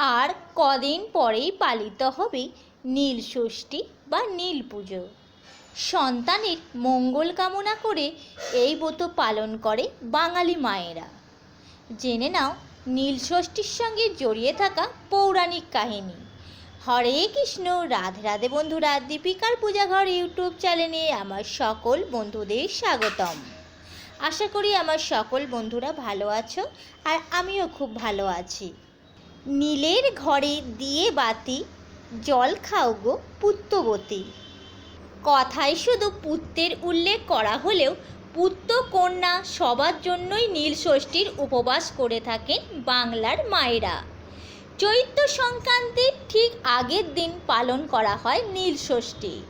আর কদিন পরেই পালিত হবে নীল ষষ্ঠী বা নীল পুজো। সন্তানের মঙ্গল কামনা করে এই ব্রত পালন করে বাঙালি মায়েরা। জেনে নাও, নীল ষষ্ঠীর সঙ্গে জড়িয়ে থাকা পৌরাণিক কাহিনী। হরে কৃষ্ণ, রাধে রাধে বন্ধুরা, দীপিকার পূজাঘর ইউটিউব চ্যানেলে আমার সকল বন্ধুদের স্বাগতম। আশা করি আমার সকল বন্ধুরা ভালো আছো আর আমিও খুব ভালো আছি। নীলের ঘরে দিয়ে বাতি, জল খাও গো পুত্রবতী কথায় শুধু পুত্রের উল্লেখ করা হলেও পুত্র কন্যা সবার জন্যই নীল ষষ্ঠীর উপবাস করে থাকেন বাংলার মায়েরা। চৈত্র সংক্রান্তির ঠিক আগের দিন পালন করা হয় নীল ষষ্ঠী।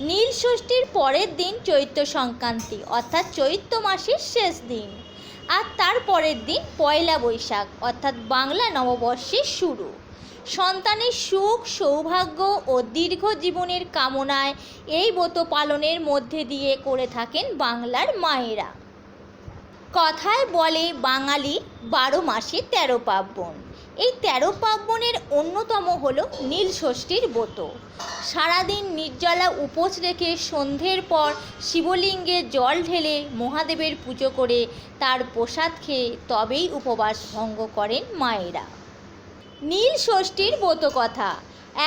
নীল ষষ্ঠীর পরের দিন চৈত্র সংক্রান্তি, অর্থাৎ চৈত্র মাসের শেষ দিন। আর তার পরের দিন পয়লা বৈশাখ, অর্থাৎ বাংলা নববর্ষের শুরু। সন্তানের সুখ, সৌভাগ্য ও দীর্ঘ জীবনের কামনায় এই ব্রত পালনের মধ্যে দিয়ে করে থাকেন বাংলার মায়েরা। কথায় বলে, বাঙালি বারো মাসে তেরো পার্বণ। এই তেরো পার্বণের অন্যতম হল নীল ষষ্ঠীর ব্রত। সারাদিন নির্জলা উপোস রেখে সন্ধ্যের পর শিবলিঙ্গে জল ঢেলে মহাদেবের পুজো করে তার প্রসাদ খেয়ে তবেই উপবাস ভঙ্গ করেন মায়েরা। নীল ষষ্ঠীর ব্রত কথা।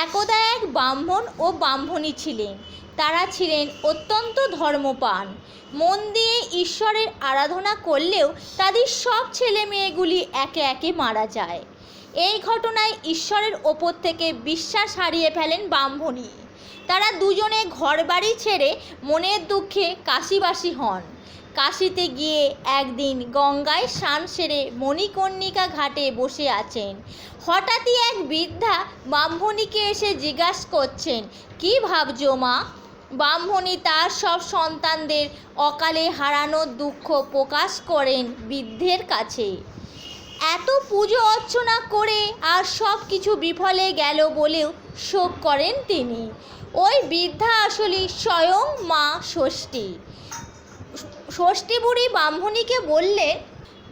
একদা এক ব্রাহ্মণ ও ব্রাহ্মণী ছিলেন। তারা ছিলেন অত্যন্ত ধর্মপান। মন দিয়ে ঈশ্বরের আরাধনা করলেও তাদের সব ছেলে মেয়েগুলি একে একে মারা যায়। এই ঘটনায় ঈশ্বরের ওপর থেকে বিশ্বাস হারিয়ে ফেলেন ব্রাহ্মণী। তারা দুজনে ঘরবাড়ি ছেড়ে মনের দুঃখে কাশিবাসী হন। কাশিতে গিয়ে একদিন গঙ্গায় স্নান সেরে মণিকর্ণিকা ঘাটে বসে আছেন। হঠাৎই এক বৃদ্ধা ব্রাহ্মণীকে এসে জিজ্ঞাস করছেন, কি ভাবছ মা? ব্রাহ্মণী তার সব সন্তানদের অকালে হারানোর দুঃখ প্রকাশ করেন বৃদ্ধের কাছে। এত পুজো অর্চনা করে আর সব কিছু বিফলে গেল বলেও শোক করেন তিনি। ওই বৃদ্ধা আসলে স্বয়ং মা ষষ্ঠী। ষষ্ঠী বুড়ি ব্রাহ্মণীকে বললেন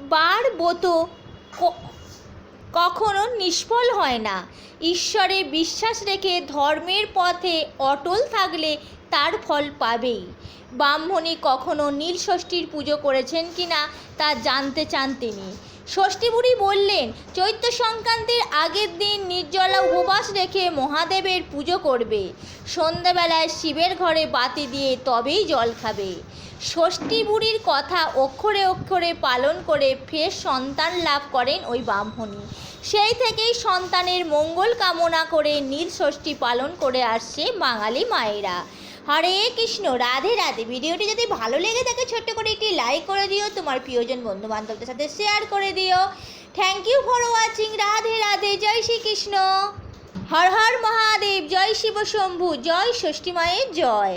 বার ব্রত ক- কখনো নিষ্ফল হয় না। ঈশ্বরে বিশ্বাস রেখে ধর্মের পথে অটল থাকলে তার ফল পাবেই। ব্রাহ্মণী কখনো নীল ষষ্ঠীর পুজো করেছেন কি না তা জানতে চান তিনি। ষষ্ঠী বুড়ি বললেন, চৈত্র সংক্রান্তির আগের দিন নির্জলা উপবাস রেখে মহাদেবের পুজো করবে। সন্ধ্যাবেলায় শিবের ঘরে বাতি দিয়ে তবেই জল খাবে। ষষ্ঠী বুড়ির কথা অক্ষরে অক্ষরে পালন করে ফের সন্তান লাভ করেন ওই ব্রাহ্মণী সেই থেকেই সন্তানের মঙ্গল কামনা করে নীল ষষ্ঠী পালন করে আসছে বাঙালি মায়েরা। হরে কৃষ্ণ, রাধে রাধে। ভিডিওটি যদি ভালো লেগে থাকে, ছোট্ট করে একটি লাইক করে দিও, তোমার প্রিয়জন বন্ধু বান্ধবদের সাথে শেয়ার করে দিও। Thank you for watching Radhe Radhe, জয় শ্রীকৃষ্ণ হর হর মহাদেব, জয় শিব শম্ভু, জয় ষষ্ঠী মায়ের জয়।